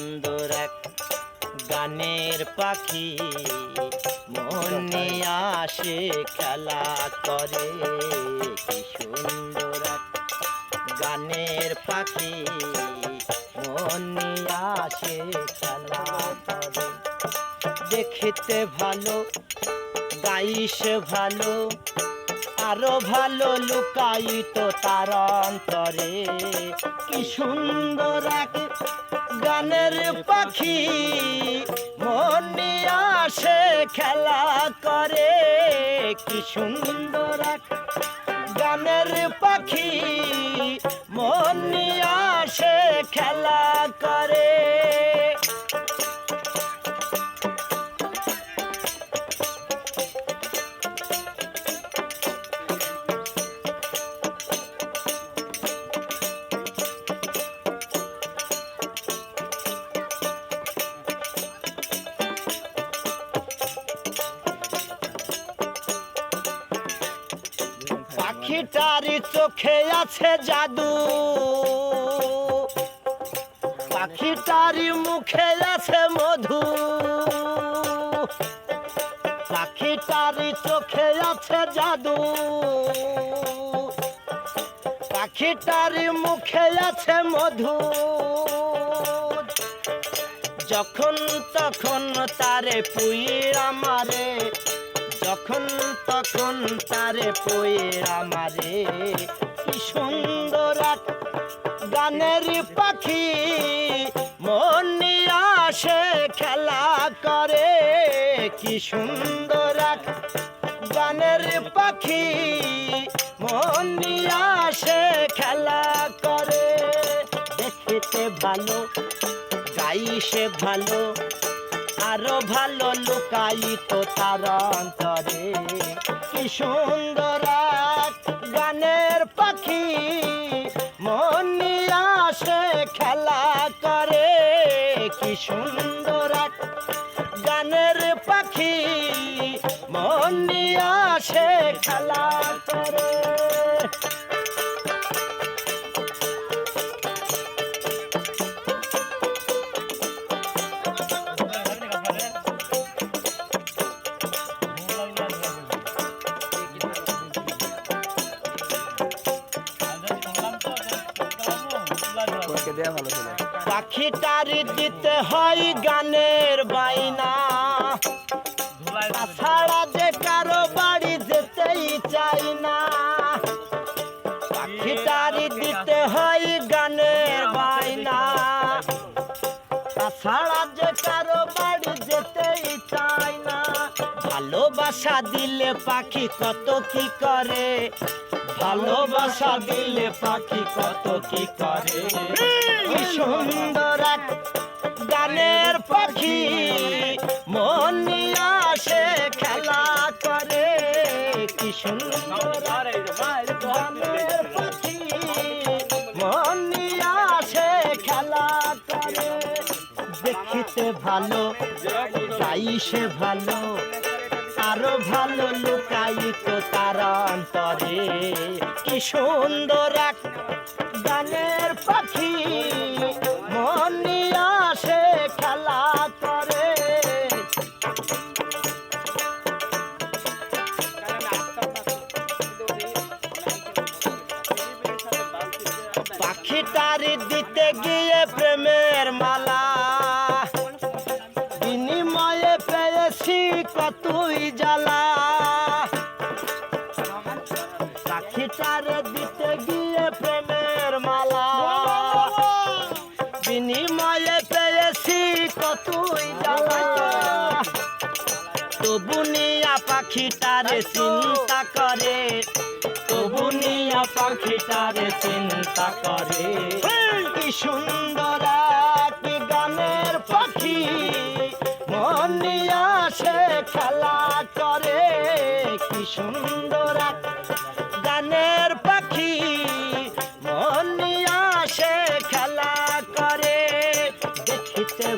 সুন্দর এক গানের পাখি। মনে আসে খেলা করে। কি সুন্দর এক গানের পাখি। মনে আসে খেলা করে। দেখিতে ভালো গাইছে ভালো আরও ভালো লুকায়িত তার অন্তরে। কি সুন্দর এক গানের পাখি মনে আসে খেলা করে। কি সুন্দর গানের পাখি মনে আসে খেলা করে। পাখিটারি চোখে আছে জাদু। পাখিটারি মুখে আছে মধু। পাখিটারি চোখে আছে জাদু। পাখিটারি মুখে আছে মধু। যখন তখন তারে পুইরা মারে। যখন তখন তারে পুইরা মারে কি সুন্দর গানের পাখি। মন আসে খেলা করে, কি সুন্দর গানের পাখি। মন আসে খেলা করে, দেখিতে ভালো গাইছে ভালো। আরও ভালো লুকায়িত তার অন্তরে। কি সুন্দর গানের পাখি, মন আসে খেলা করে। কি সুন্দর গানের পাখি, মন আসে খেলা করে। ফোনকে দেওয়া ভালো ছিল। পাখিটারি দিতে হয় গানের বাইনা তাছাড়া যে কারও বাড়ি যেতেই চাই না। পাখিটারি দিতে হয় গানের বাইনা তাছাড়া যে কারও বাড়ি যেতেই চাই না। ভালোবাসা দিলে পাখি কত কি করে? ভালোবাসা দিলে পাখি কত কি করে? সুন্দর এক গানের পাখি মন আসে খেলা করে। কি সুন্দর গানের পাখি মন আসে খেলা করে। দেখিতে ভালো গাইছে ভালো আরও ভালো লুকায়িত তার অন্তরে কি সুন্দর এক গানের পাখি। মন নিয়ে আসে খেলা করে। পাখিটার দিতে গিয়ে প্রেমের মালা। বিনিময়ে পেয়েছি কতই জ্বালা। বিনিময়ে পেয়েছি কতই জ্বালা তবু নিয়া পাখিটারে চিন্তা করে। তবু নিয়া পাখিটারে চিন্তা করে। কি সুন্দর এক গানের পাখি। মন নিয়ে আসে খেলা করে। কি সুন্দর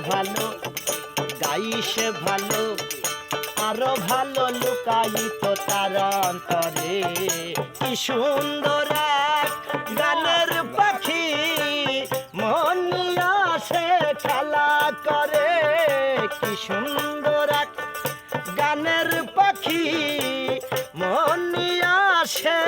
ভালো, গাইস ভালো, আরও ভালো লুকায়িত তার অন্তরে। কি সুন্দর গানের পাখি, মন আসে খেলা করে। কি সুন্দর গানের পাখি, মন আসে